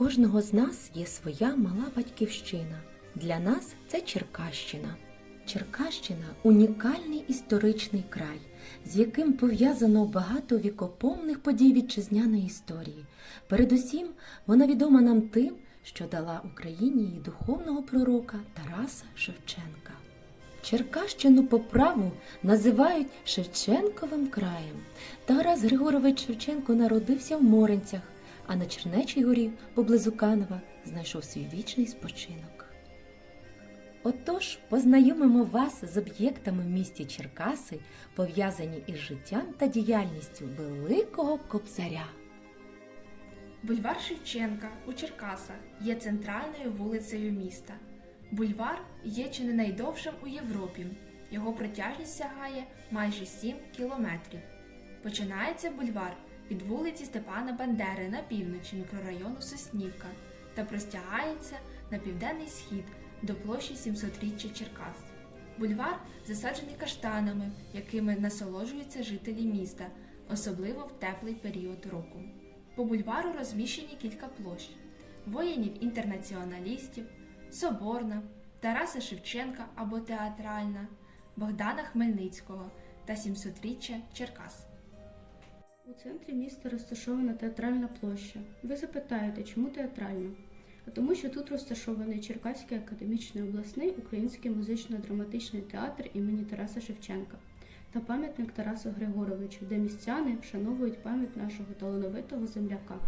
кожного з нас є своя мала батьківщина. Для нас це Черкащина. Черкащина унікальний історичний край, з яким пов'язано багато вікопомних подій вітчизняної історії. Передусім, вона відома нам тим, що дала Україні її духовного пророка Тараса Шевченка. Черкащину по праву називають Шевченковим краєм. Тарас Григорович Шевченко народився в Моринцях, а на Чернечій горі поблизу Канева знайшов свій вічний спочинок. Отож, познайомимо вас з об'єктами в місті Черкаси, пов'язані із життям та діяльністю Великого Кобзаря. Бульвар Шевченка у Черкасах є центральною вулицею міста. Бульвар є чи не найдовшим у Європі. Його протяжність сягає майже 7 кілометрів. Починається бульвар від вулиці Степана Бандери на півночі мікрорайону Соснівка та простягається на південний схід до площі 700-річчя Черкас. Бульвар засаджений каштанами, якими насолоджуються жителі міста, особливо в теплий період року. По бульвару розміщені кілька площ: воїнів-інтернаціоналістів, Соборна, Тараса Шевченка або Театральна, Богдана Хмельницького та 700-річчя Черкас. У центрі міста розташована театральна площа. Ви запитаєте, чому театральна? А тому, що тут розташований Черкаський академічний обласний український музично-драматичний театр імені Тараса Шевченка та пам'ятник Тарасу Григоровичу, де містяни вшановують пам'ять нашого талановитого земляка.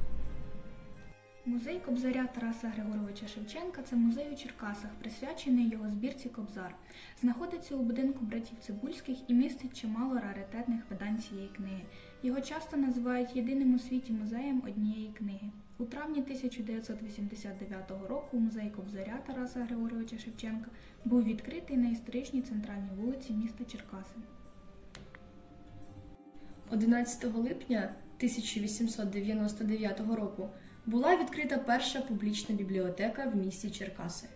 Музей Кобзаря Тараса Григоровича Шевченка це музей у Черкасах, присвячений його збірці Кобзар. Знаходиться у будинку братів Цибульських і містить чимало раритетних видань цієї книги. Його часто називають єдиним у світі музеєм однієї книги. У травні 1989 року музей Кобзаря Тараса Григоровича Шевченка був відкритий на історичній центральній вулиці міста Черкаси. 11 липня 1899 року була відкрита перша публічна бібліотека в місті Черкаси.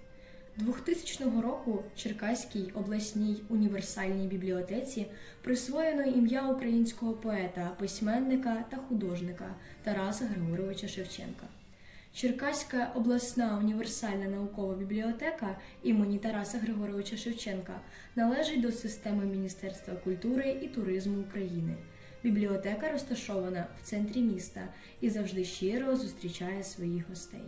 2000 року Черкаській обласній універсальній бібліотеці присвоєно ім'я українського поета, письменника та художника Тараса Григоровича Шевченка. Черкаська обласна універсальна наукова бібліотека імені Тараса Григоровича Шевченка належить до системи Міністерства культури і туризму України. Бібліотека розташована в центрі міста і завжди щиро зустрічає своїх гостей.